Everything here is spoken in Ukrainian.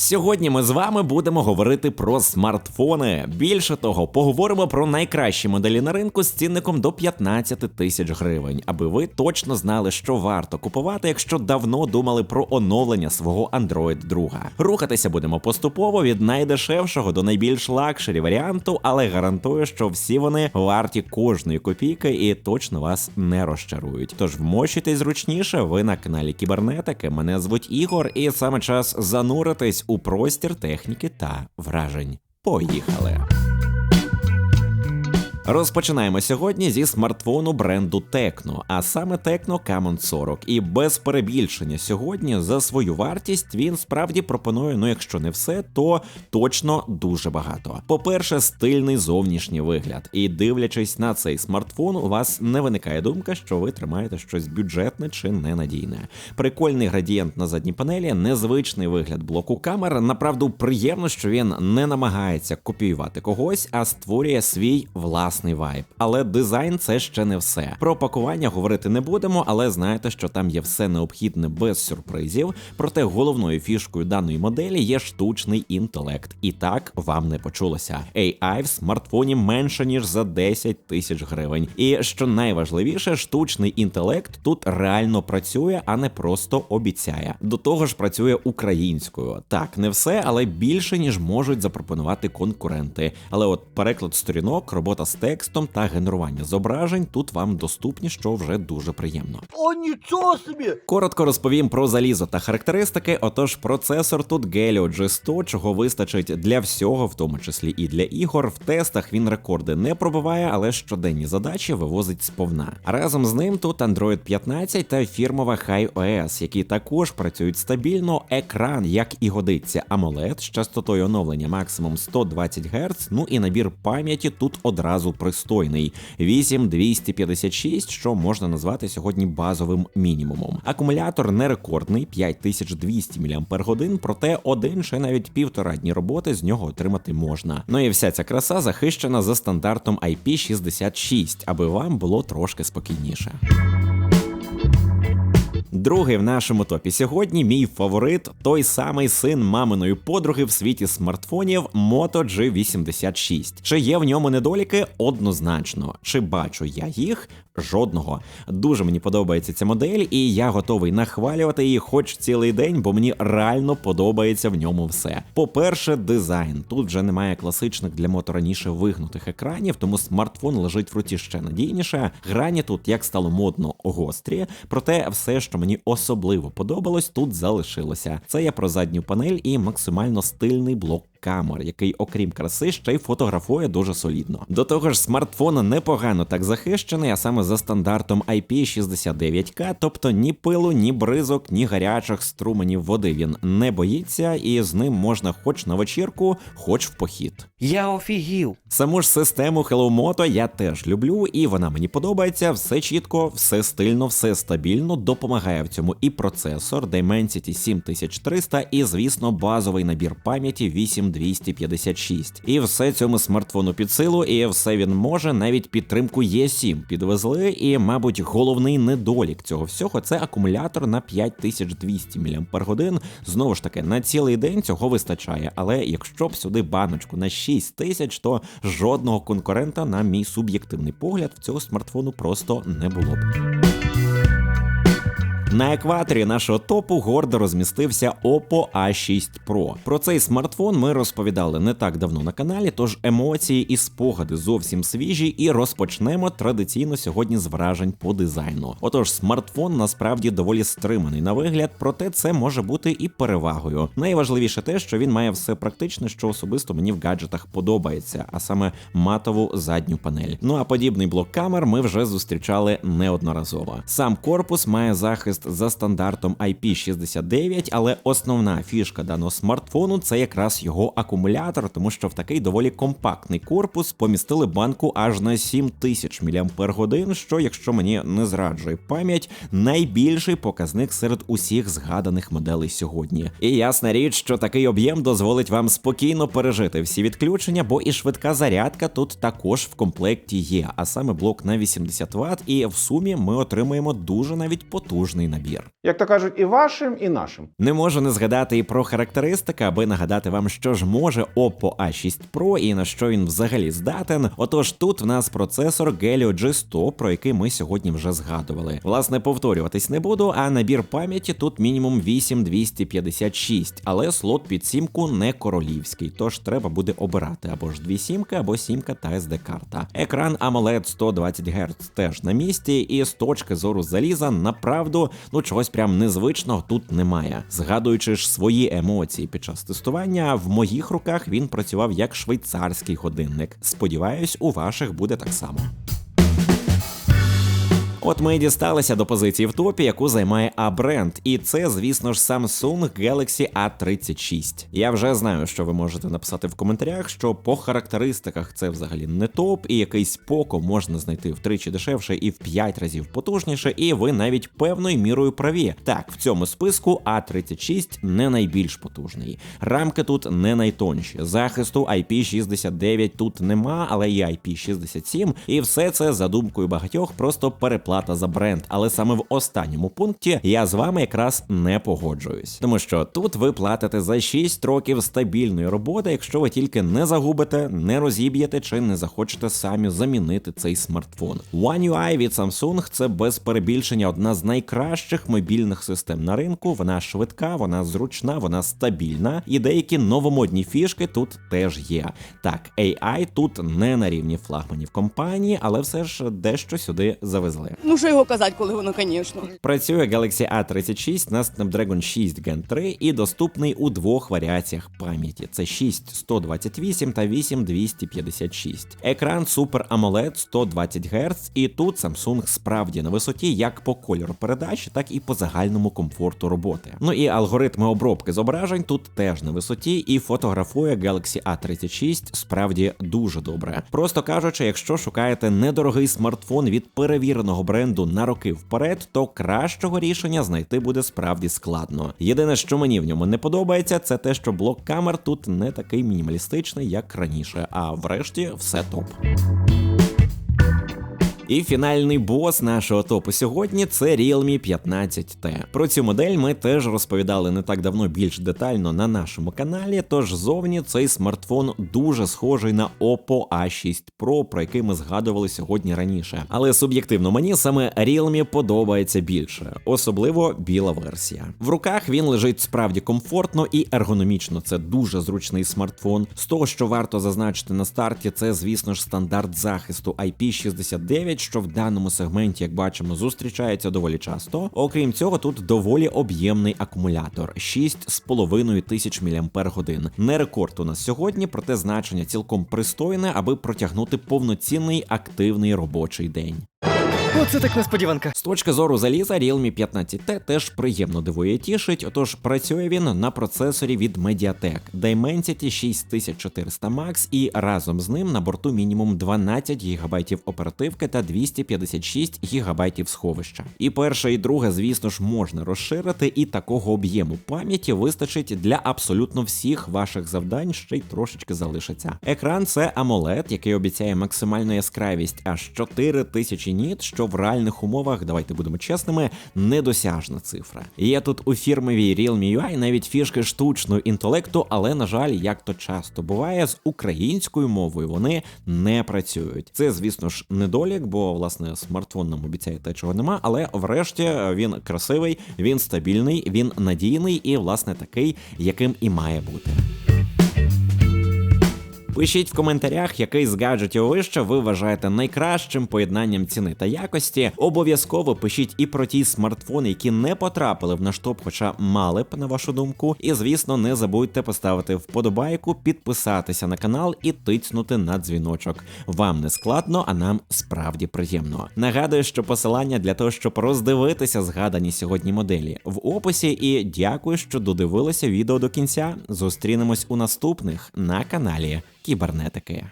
Сьогодні ми з вами будемо говорити про смартфони. Більше того, поговоримо про найкращі моделі на ринку з цінником до 15 тисяч гривень, аби ви точно знали, що варто купувати, якщо давно думали про оновлення свого Android друга. Рухатися будемо поступово від найдешевшого до найбільш лакшері варіанту, але гарантую, що всі вони варті кожної копійки і точно вас не розчарують. Тож вмощуйтесь зручніше. Ви на каналі Кібернетики. Мене звуть Ігор, і саме час зануритись у простір техніки та вражень. Поїхали! Розпочинаємо сьогодні зі смартфону бренду Tecno, а саме Tecno Camon 40. І без перебільшення сьогодні за свою вартість він справді пропонує, ну якщо не все, то точно дуже багато. По-перше, стильний зовнішній вигляд. І дивлячись на цей смартфон, у вас не виникає думка, що ви тримаєте щось бюджетне чи ненадійне. Прикольний градієнт на задній панелі, незвичний вигляд блоку камер. Направду приємно, що він не намагається копіювати когось, а створює свій власний вайб. Але дизайн це ще не все. Про пакування говорити не будемо, але знаєте, що там є все необхідне без сюрпризів. Проте головною фішкою даної моделі є штучний інтелект. І так вам не почулося. AI в смартфоні менше ніж за 10 тисяч гривень. І що найважливіше, штучний інтелект тут реально працює, а не просто обіцяє. До того ж, працює українською. Так, не все, але більше ніж можуть запропонувати конкуренти. Але от переклад сторінок, робота з текстом та генерування зображень тут вам доступні, що вже дуже приємно. О, нічого собі! Коротко розповім про залізо та характеристики. Отож, процесор тут Helio G100, чого вистачить для всього, в тому числі і для ігор. В тестах він рекорди не пробиває, але щоденні задачі вивозить сповна. Разом з ним тут Android 15 та фірмова HiOS, які також працюють стабільно. Екран, як і годиться, AMOLED з частотою оновлення максимум 120 Гц. Ну і набір пам'яті тут одразу пристойний 8256, що можна назвати сьогодні базовим мінімумом. Акумулятор не рекордний 5200 мАч, проте один чи навіть півтора дні роботи з нього отримати можна. Ну і вся ця краса захищена за стандартом IP66, аби вам було трошки спокійніше. Другий в нашому топі сьогодні мій фаворит, той самий син маминої подруги в світі смартфонів Moto G86. Чи є в ньому недоліки? Однозначно. Чи бачу я їх? Жодного. Дуже мені подобається ця модель, і я готовий нахвалювати її хоч цілий день, бо мені реально подобається в ньому все. По-перше, дизайн. Тут вже немає класичних для мото раніше вигнутих екранів, тому смартфон лежить в руці ще надійніше. Грані тут, як стало модно, гострі, проте все, що мені особливо подобалось, тут залишилося. Це я про задню панель і максимально стильний блок камер, який, окрім краси, ще й фотографує дуже солідно. До того ж, смартфон непогано так захищений, а саме за стандартом IP69K, тобто ні пилу, ні бризок, ні гарячих струменів води він не боїться, і з ним можна хоч на вечірку, хоч в похід. Я офігів. Саму ж систему Hello Moto я теж люблю, і вона мені подобається. Все чітко, все стильно, все стабільно. Допомагає в цьому і процесор Dimensity 7300, і, звісно, базовий набір пам'яті 8256. І все цьому смартфону під силу, і все він може. Навіть підтримку E7 підвезли. І, мабуть, головний недолік цього всього це акумулятор на 5200 мАч. Знову ж таки, на цілий день цього вистачає. Але якщо б сюди баночку на 6000, то жодного конкурента, на мій суб'єктивний погляд, в цього смартфону просто не було б. На екваторі нашого топу гордо розмістився Oppo A6 Pro. Про цей смартфон ми розповідали не так давно на каналі, тож емоції і спогади зовсім свіжі, і розпочнемо традиційно сьогодні з вражень по дизайну. Отож, смартфон насправді доволі стриманий на вигляд, проте це може бути і перевагою. Найважливіше те, що він має все практичне, що особисто мені в гаджетах подобається, а саме матову задню панель. Ну а подібний блок камер ми вже зустрічали неодноразово. Сам корпус має захист за стандартом IP69, але основна фішка даного смартфону це якраз його акумулятор, тому що в такий доволі компактний корпус помістили банку аж на 7000 мАч, що, якщо мені не зраджує пам'ять, найбільший показник серед усіх згаданих моделей сьогодні. І ясна річ, що такий об'єм дозволить вам спокійно пережити всі відключення, бо і швидка зарядка тут також в комплекті є, а саме блок на 80 Вт, і в сумі ми отримуємо дуже навіть потужний потужний набір. Як то кажуть, і вашим, і нашим. Не можу не згадати і про характеристики, аби нагадати вам, що ж може Oppo A6 Pro і на що він взагалі здатен. Отож, тут в нас процесор Helio G100, про який ми сьогодні вже згадували. Власне, повторюватись не буду, а набір пам'яті тут мінімум 8256, але слот під сімку не королівський, тож треба буде обирати або ж дві сімки, або сімка та SD карта. Екран AMOLED 120 Гц теж на місці, і з точки зору заліза, направду, ну чогось прям незвичного тут немає. Згадуючи ж свої емоції під час тестування, в моїх руках він працював як швейцарський годинник. Сподіваюсь, у ваших буде так само. От ми дісталися до позиції в топі, яку займає А-бренд, і це, звісно ж, Samsung Galaxy A36. Я вже знаю, що ви можете написати в коментарях, що по характеристиках це взагалі не топ, і якийсь Poco можна знайти втричі дешевше і в 5 разів потужніше, і ви навіть певною мірою праві. Так, в цьому списку А36 не найбільш потужний. Рамки тут не найтонші. Захисту IP69 тут нема, але є IP67, і все це за думкою багатьох просто переплата за бренд. Але саме в останньому пункті я з вами якраз не погоджуюсь, тому що тут ви платите за 6 років стабільної роботи, якщо ви тільки не загубите, не розіб'єте чи не захочете самі замінити цей смартфон. One UI від Samsung це без перебільшення одна з найкращих мобільних систем на ринку. Вона швидка, вона зручна, вона стабільна, і деякі новомодні фішки тут теж є. Так, AI тут не на рівні флагманів компанії, але все ж дещо сюди завезли. Ну що його казати, коли воно, звісно. Працює Galaxy A36 на Snapdragon 6 Gen 3 і доступний у двох варіаціях пам'яті: це 6128 та 8256. Екран Super AMOLED 120 Гц, і тут Samsung справді на висоті як по кольору передач, так і по загальному комфорту роботи. Ну і алгоритми обробки зображень тут теж на висоті, і фотографує Galaxy A36 справді дуже добре. Просто кажучи, якщо шукаєте недорогий смартфон від перевіреного бренду на роки вперед, то кращого рішення знайти буде справді складно. Єдине, що мені в ньому не подобається, це те, що блок камер тут не такий мінімалістичний, як раніше. А врешті все топ. І фінальний бос нашого топу сьогодні це Realme 15T. Про цю модель ми теж розповідали не так давно більш детально на нашому каналі. Тож зовні цей смартфон дуже схожий на Oppo A6 Pro, про який ми згадували сьогодні раніше. Але суб'єктивно мені саме Realme подобається більше, особливо біла версія. В руках він лежить справді комфортно і ергономічно. Це дуже зручний смартфон. З того, що варто зазначити на старті, це звісно ж стандарт захисту IP69 що в даному сегменті, як бачимо, зустрічається доволі часто. Окрім цього, тут доволі об'ємний акумулятор 6,5 тисяч мАч. Не рекорд у нас сьогодні, проте значення цілком пристойне, аби протягнути повноцінний активний робочий день. Оце так несподіванка. З точки зору заліза, Realme 15T теж приємно дивує і тішить, отож працює він на процесорі від Mediatek Dimensity 6400 Max і разом з ним на борту мінімум 12 ГБ оперативки та 256 ГБ сховища. І перше, і друге, звісно ж, можна розширити, і такого об'єму пам'яті вистачить для абсолютно всіх ваших завдань, ще й трошечки залишиться. Екран це AMOLED, який обіцяє максимальну яскравість аж 4000 ніт, що в реальних умовах, давайте будемо чесними, недосяжна цифра. Є тут у фірмовій Realme навіть фішки штучного інтелекту, але на жаль, як то часто буває, з українською мовою вони не працюють. Це, звісно ж, недолік, бо власне смартфон нам обіцяє те, чого нема, але врешті він красивий, він стабільний, він надійний і, власне, такий, яким і має бути. Пишіть в коментарях, який з гаджетів вище ви вважаєте найкращим поєднанням ціни та якості. Обов'язково пишіть і про ті смартфони, які не потрапили в наш топ, хоча мали б на вашу думку. І звісно, не забудьте поставити вподобайку, підписатися на канал і тицнути на дзвіночок. Вам не складно, а нам справді приємно. Нагадую, що посилання для того, щоб роздивитися згадані сьогодні моделі в описі. І дякую, що додивилися відео до кінця. Зустрінемось у наступних на каналі кібернетики.